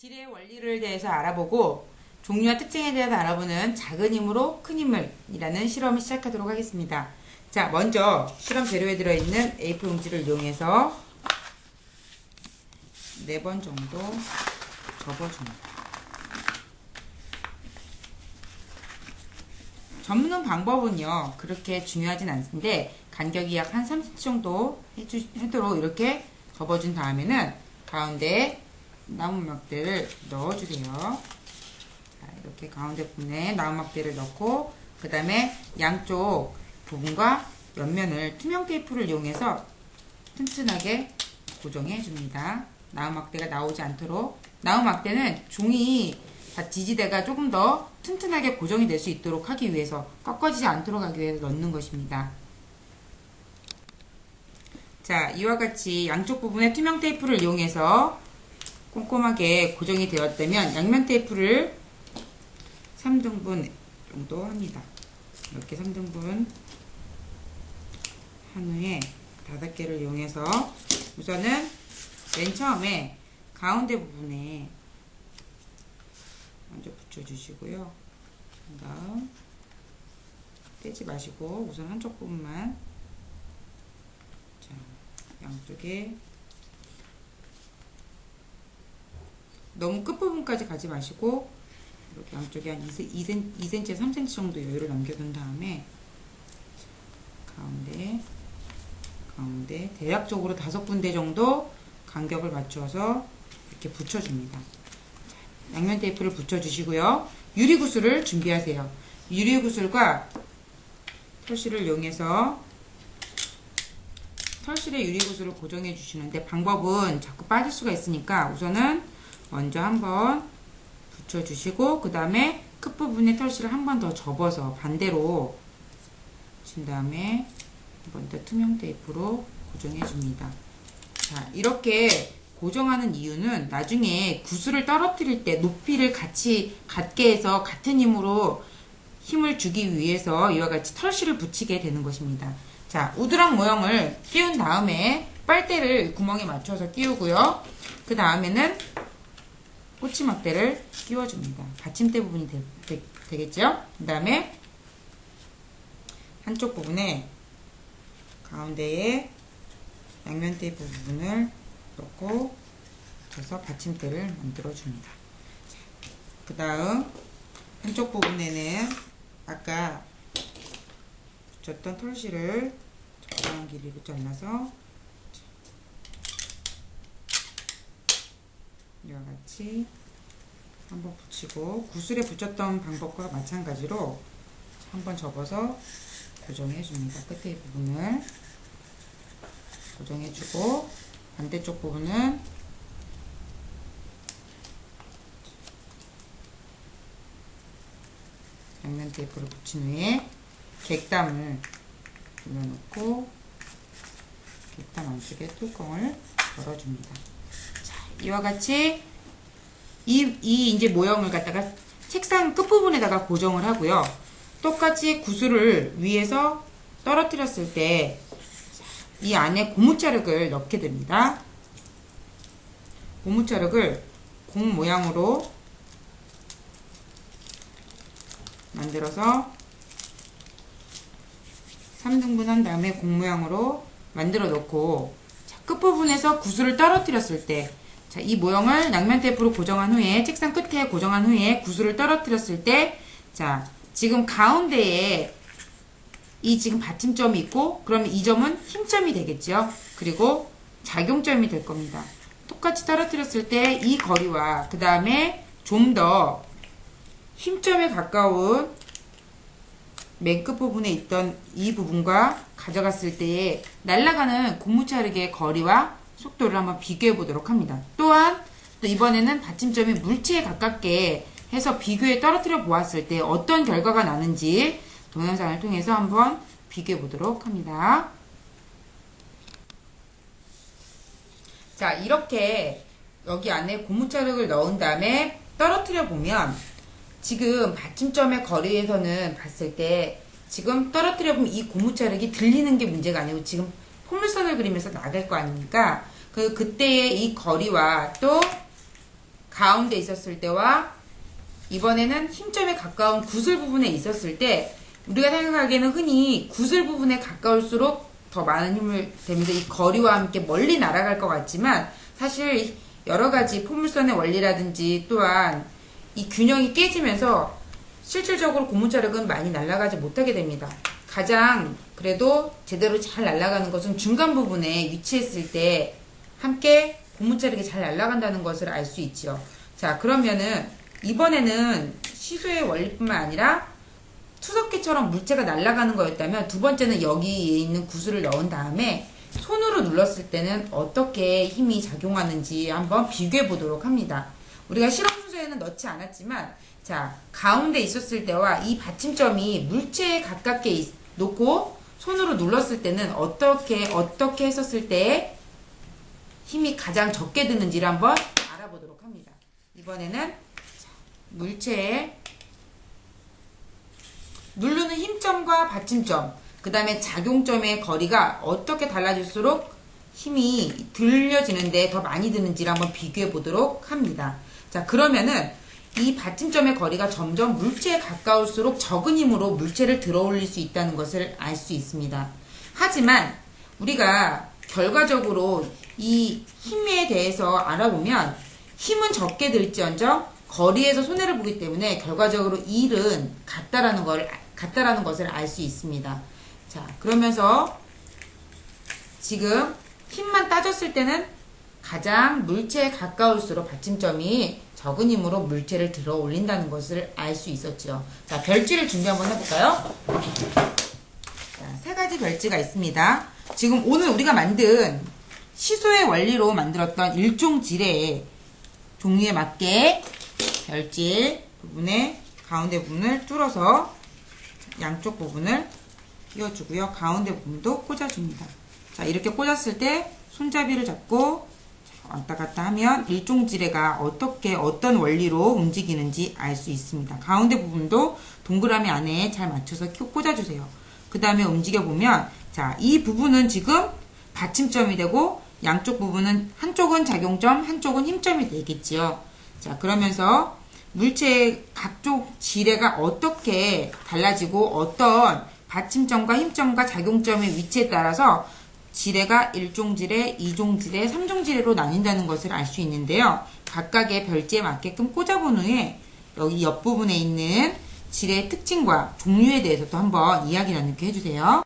질의 원리를 대해서 알아보고 종류와 특징에 대해서 알아보는 작은 힘으로 큰 힘을 이라는 실험을 시작하도록 하겠습니다. 자, 먼저 실험 재료에 들어있는 A4 용지를 이용해서 네 번 정도 접어줍니다. 접는 방법은요, 그렇게 중요하진 않은데, 간격이 약 한 30cm 정도 해주, 하도록 이렇게 접어준 다음에는 가운데 나무 막대를 넣어주세요. 자, 이렇게 가운데 부분에 나무 막대를 넣고, 그 다음에 양쪽 부분과 옆면을 투명 테이프를 이용해서 튼튼하게 고정해 줍니다. 나무 막대가 나오지 않도록. 나무 막대는 종이 다 지지대가 조금 더 튼튼하게 고정이 될 수 있도록 하기 위해서 꺾어지지 않도록 하기 위해서 넣는 것입니다. 자, 이와 같이 양쪽 부분에 투명 테이프를 이용해서 꼼꼼하게 고정이 되었다면 양면 테이프를 3등분 정도 합니다. 이렇게 3등분 한 후에 다섯 개를 이용해서 우선은 맨 처음에 가운데 부분에 먼저 붙여주시고요. 그 다음 떼지 마시고 우선 한쪽 부분만 자, 양쪽에 너무 끝부분까지 가지 마시고 이렇게 양쪽에 한 2cm, 2cm, 3cm 정도 여유를 남겨둔 다음에 가운데 가운데 대략적으로 다섯 군데 정도 간격을 맞춰서 이렇게 붙여줍니다. 양면 테이프를 붙여주시고요. 유리구슬을 준비하세요. 유리구슬과 털실을 이용해서 털실에 유리구슬을 고정해 주시는데 방법은 자꾸 빠질 수가 있으니까 우선은 먼저 한번 붙여주시고 그 다음에 끝부분에 털실을 한 번 더 접어서 반대로 친 다음에 더 투명 테이프로 고정해 줍니다. 자 이렇게 고정하는 이유는 나중에 구슬을 떨어뜨릴 때 높이를 같이 같게 해서 같은 힘으로 힘을 주기 위해서 이와 같이 털실을 붙이게 되는 것입니다. 자, 우드락 모형을 끼운 다음에 빨대를 구멍에 맞춰서 끼우고요. 그 다음에는 꼬치막대를 끼워줍니다. 받침대 부분이 되, 되 겠죠그 다음에 한쪽 부분에 가운데에 양면 테이프 부분을 넣고 그래서 받침대를 만들어 줍니다. 그 다음 한쪽 부분에는 아까 붙였던 털실을 적당한 길이로 잘라서 이와 같이 한번 붙이고 구슬에 붙였던 방법과 마찬가지로 한번 접어서 고정해 줍니다. 끝에 부분을 고정해 주고 반대쪽 부분은 양면 테이프를 붙인 후에 객담을 눌러놓고 객담 안쪽에 뚜껑을 걸어줍니다. 자, 이와 같이 이, 이 이제 모형을 갖다가 책상 끝부분에다가 고정을 하고요. 똑같이 구슬을 위에서 떨어뜨렸을 때 이 안에 고무자륵을 넣게 됩니다. 고무자륵을 공 모양으로 만들어서 3등분 한 다음에 공 모양으로 만들어 놓고 자, 끝부분에서 구슬을 떨어뜨렸을 때 자, 이 모형을 양면 테이프로 고정한 후에 책상 끝에 고정한 후에 구슬을 떨어뜨렸을 때 자, 지금 가운데에 이 지금 받침점이 있고 그러면 이 점은 힘점이 되겠죠. 그리고 작용점이 될 겁니다. 똑같이 떨어뜨렸을 때 이 거리와 그 다음에 좀 더 힘점에 가까운 맨 끝 부분에 있던 이 부분과 가져갔을 때에 날아가는 고무자르기의 거리와 속도를 한번 비교해 보도록 합니다. 또한 또 이번에는 받침점이 물체에 가깝게 해서 비교해 떨어뜨려 보았을 때 어떤 결과가 나는지 동영상을 통해서 한번 비교해 보도록 합니다. 자 이렇게 여기 안에 고무자르기를 넣은 다음에 떨어뜨려 보면 지금 받침점의 거리에서는 봤을 때 지금 떨어뜨려 보면 이 고무자르기 들리는 게 문제가 아니고 지금 포물선을 그리면서 나갈 거 아닙니까? 그 그때의 이 거리와 또 가운데 있었을 때와 이번에는 힘점에 가까운 구슬 부분에 있었을 때 우리가 생각하기에는 흔히 구슬 부분에 가까울수록 더 많은 힘을 대면서 이 거리와 함께 멀리 날아갈 것 같지만 사실 여러 가지 포물선의 원리라든지 또한 이 균형이 깨지면서 실질적으로 고무자력은 많이 날아가지 못하게 됩니다. 가장 그래도 제대로 잘 날아가는 것은 중간 부분에 위치했을 때 함께 고무자력이 잘 날아간다는 것을 알 수 있죠. 자 그러면은 이번에는 시소의 원리뿐만 아니라 투석기처럼 물체가 날아가는 거였다면 두 번째는 여기에 있는 구슬을 넣은 다음에 손으로 눌렀을 때는 어떻게 힘이 작용하는지 한번 비교해 보도록 합니다. 우리가 실험 순서에는 넣지 않았지만 자 가운데 있었을 때와 이 받침점이 물체에 가깝게 있- 놓고 손으로 눌렀을 때는 어떻게 어떻게 했었을 때 힘이 가장 적게 드는지를 한번 알아보도록 합니다. 이번에는 자, 물체에 누르는 힘점과 받침점, 그 다음에 작용점의 거리가 어떻게 달라질수록 힘이 들려지는데 더 많이 드는지를 한번 비교해 보도록 합니다. 자, 그러면은 이 받침점의 거리가 점점 물체에 가까울수록 적은 힘으로 물체를 들어 올릴 수 있다는 것을 알 수 있습니다. 하지만 우리가 결과적으로 이 힘에 대해서 알아보면 힘은 적게 들지언정 거리에서 손해를 보기 때문에 결과적으로 일은 같다라는 걸 같다라는 것을 알 수 있습니다. 자, 그러면서 지금 힘만 따졌을 때는 가장 물체에 가까울수록 받침점이 적은 힘으로 물체를 들어 올린다는 것을 알 수 있었죠. 자, 별지를 준비 한번 해볼까요? 자, 세 가지 별지가 있습니다. 지금 오늘 우리가 만든 시소의 원리로 만들었던 일종 지뢰의 종류에 맞게 별질 부분에 가운데 부분을 뚫어서 양쪽 부분을 끼워주고요. 가운데 부분도 꽂아줍니다. 자, 이렇게 꽂았을 때 손잡이를 잡고 왔다 갔다 하면 일종 지뢰가 어떻게 어떤 원리로 움직이는지 알 수 있습니다. 가운데 부분도 동그라미 안에 잘 맞춰서 끼- 꽂아주세요. 그 다음에 움직여 보면 자, 이 부분은 지금 받침점이 되고 양쪽 부분은 한쪽은 작용점, 한쪽은 힘점이 되겠지요. 자, 그러면서 물체의 각종 지뢰가 어떻게 달라지고 어떤 받침점과 힘점과 작용점의 위치에 따라서 지뢰가 1종 지뢰, 2종 지뢰, 3종 지뢰로 나뉜다는 것을 알 수 있는데요. 각각의 별지에 맞게끔 꽂아본 후에 여기 옆부분에 있는 지뢰의 특징과 종류에 대해서도 한번 이야기 나누게 해주세요.